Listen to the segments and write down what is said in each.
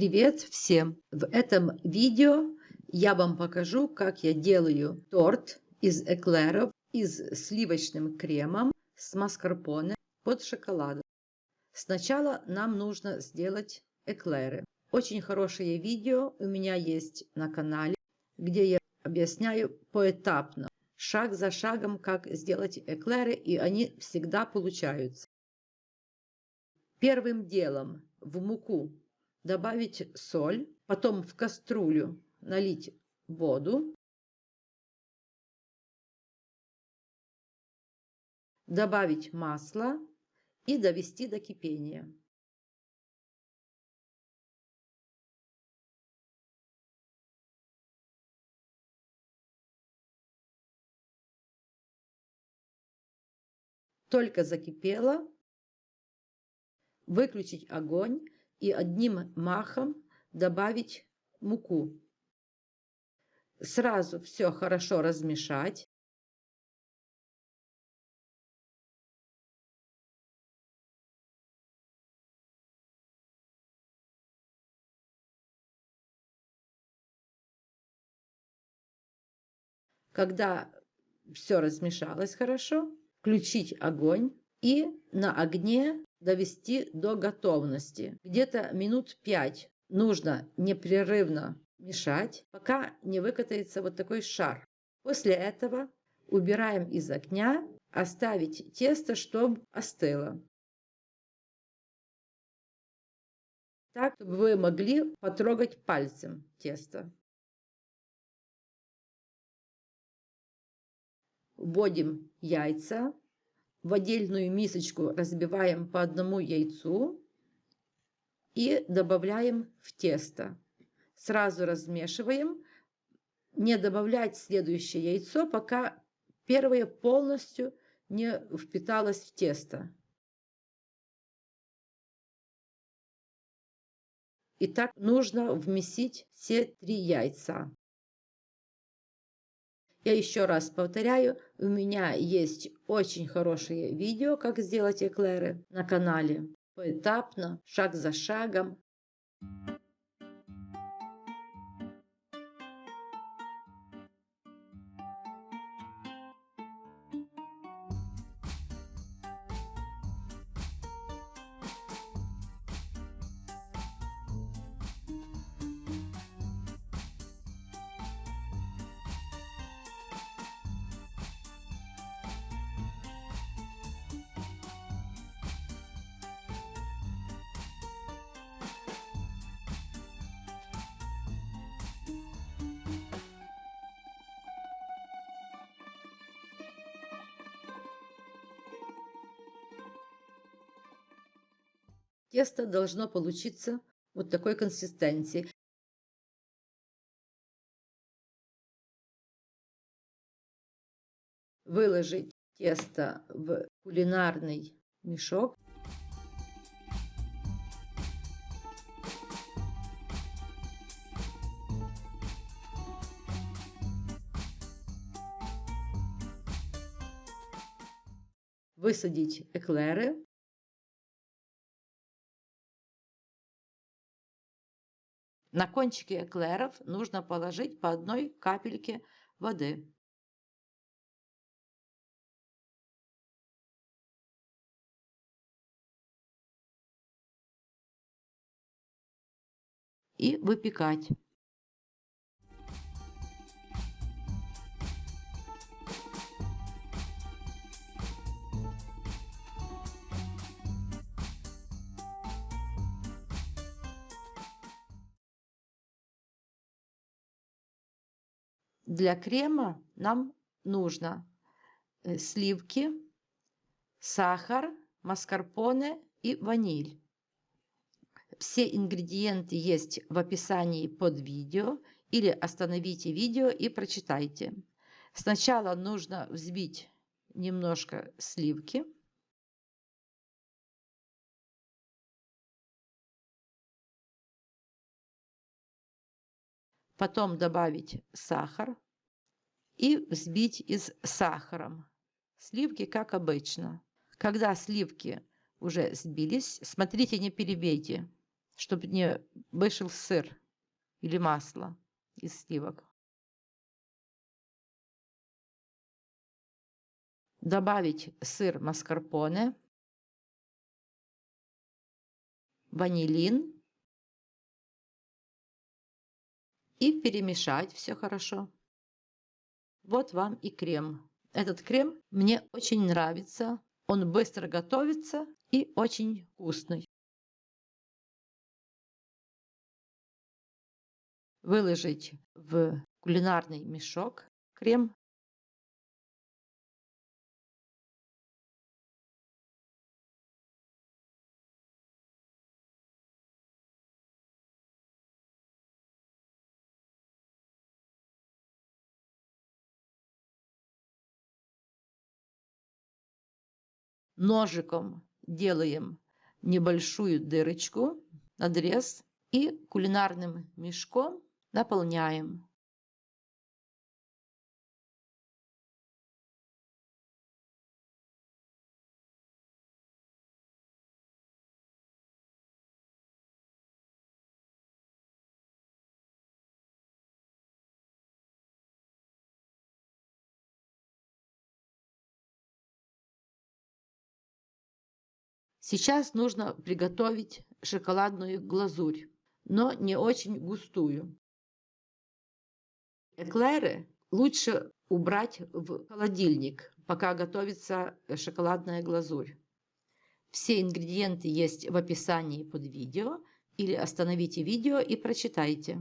Привет всем! В этом видео я вам покажу, как я делаю торт из эклеров из сливочным кремом с маскарпоне под шоколадом. Сначала нам нужно сделать эклеры. Очень хорошее видео у меня есть на канале, где я объясняю поэтапно, шаг за шагом, как сделать эклеры, и они всегда получаются. Первым делом в муку добавить соль, потом в кастрюлю налить воду, добавить масло и довести до кипения. Только закипело, выключить огонь и одним махом добавить муку. Сразу все хорошо размешать. Когда все размешалось хорошо, включить огонь и на огне довести до готовности. Где-то минут 5 нужно непрерывно мешать, пока не выкатается вот такой шар. После этого убираем из огня, оставить тесто, чтобы остыло. Так, чтобы вы могли потрогать пальцем тесто. Вводим яйца в отдельную мисочку разбиваем по одному яйцу и добавляем в тесто. Сразу размешиваем. Не добавлять следующее яйцо, пока первое полностью не впиталось в тесто. И так нужно вместить все три яйца. Я еще раз повторяю, у меня есть очень хорошее видео, как сделать эклеры на канале. Поэтапно, шаг за шагом. Тесто должно получиться вот такой консистенции. Выложить тесто в кулинарный мешок. Высадить эклеры На кончики эклеров нужно положить по одной капельке воды. И выпекать. Для крема нам нужно э, сливки, сахар, маскарпоне и ваниль. Все ингредиенты есть в описании под видео или остановите видео и прочитайте. Сначала нужно взбить немножко сливки. потом добавить сахар и взбить и с сахаром. Сливки как обычно. Когда сливки уже сбились. Смотрите, не перебейте, чтобы не вышел сыр или масло из сливок. Добавить сыр маскарпоне, ванилин и перемешать все хорошо. Вот вам и крем. Этот крем мне очень нравится. Он быстро готовится и очень вкусный. Выложить в кулинарный мешок крем ножиком делаем небольшую дырочку, надрез и кулинарным мешком наполняем. Сейчас нужно приготовить шоколадную глазурь, но не очень густую. Эклеры лучше убрать в холодильник, пока готовится шоколадная глазурь. Все ингредиенты есть в описании под видео или остановите видео и прочитайте.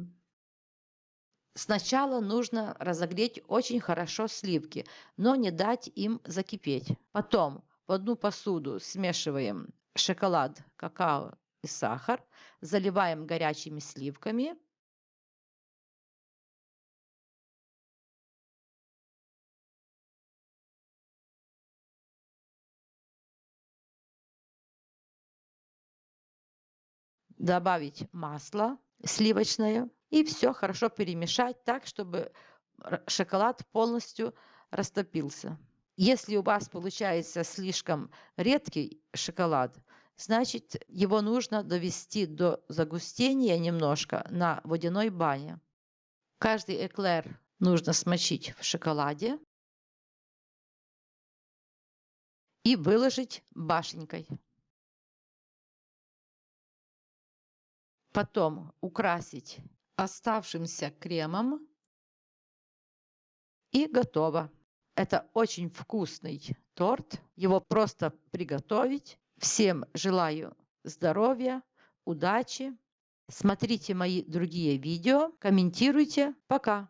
Сначала нужно разогреть очень хорошо сливки, но не дать им закипеть. Потом в одну посуду смешиваем шоколад, какао и сахар, заливаем горячими сливками. Добавить масло сливочное и все хорошо перемешать так, чтобы шоколад полностью растопился. Если у вас получается слишком редкий шоколад, значит его нужно довести до загустения немножко на водяной бане. Каждый эклер нужно смочить в шоколаде и выложить башенкой. Потом украсить оставшимся кремом и готово. Это очень вкусный торт. Его просто приготовить. Всем желаю здоровья, удачи. Смотрите мои другие видео, комментируйте. Пока!